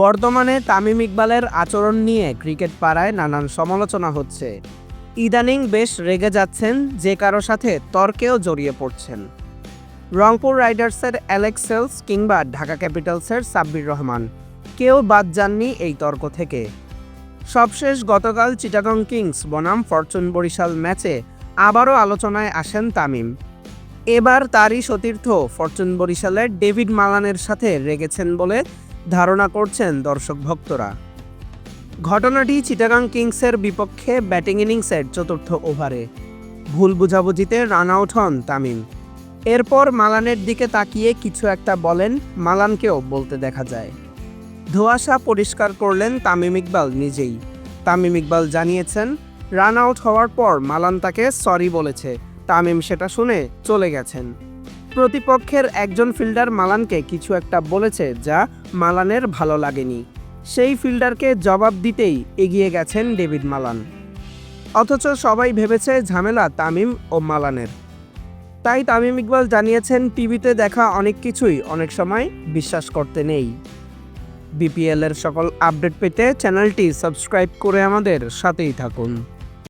বর্তমানে তামিম ইকবালের আচরণ নিয়ে ক্রিকেট পাড়ায় নানান সমালোচনা হচ্ছে। ইদানিং বেশ রেগে যাচ্ছেন, যে কারও সাথে তর্কেও জড়িয়ে পড়ছেন। রংপুর রাইডার্সের অ্যালেক্স সেলস কিংবা ঢাকা ক্যাপিটালসের সাব্বির রহমান। কেউ বাদ যাননি এই তর্ক থেকে। সবশেষ গতকাল চিটাগং কিংস বনাম ফরচুন বরিশাল ম্যাচে আবারও আলোচনায় আসেন তামিম। এবার তারই সতীর্থ ফরচুন বরিশালের ডেভিড মালানের সাথে রেগেছেন বলে ধারণা করছেন দর্শক ভক্তরা। ঘটনাটি চিটাগাং কিংসের বিপক্ষে ব্যাটিং ইনিংসের চতুর্থ ওভারে। ভুল বুঝাবুঝিতে রান আউট হন তামিম। এরপর মালানের দিকে তাকিয়ে কিছু একটা বলেন, মালানকেও বলতে দেখা যায়। ধোঁয়াশা পরিষ্কার করলেন তামিম ইকবাল নিজেই। তামিম ইকবাল জানিয়েছেন রান আউট হওয়ার পর মালান তাকে সরি বলেছে। তামিম সেটা শুনে চলে গেছেন। প্রতিপক্ষের একজন ফিল্ডার মালানকে কিছু একটা বলেছে যা মালানের ভালো লাগেনি। সেই ফিল্ডারকে জবাব দিতেই এগিয়ে গেছেন ডেভিড মালান। অথচ সবাই ভেবেছে ঝামেলা তামিম ও মালানের। তাই তামিম ইকবাল জানিয়েছেন, টিভিতে দেখা অনেক কিছুই অনেক সময় বিশ্বাস করতে নেই। বিপিএল এর সকল আপডেট পেতে চ্যানেলটি সাবস্ক্রাইব করে আমাদের সাথেই থাকুন।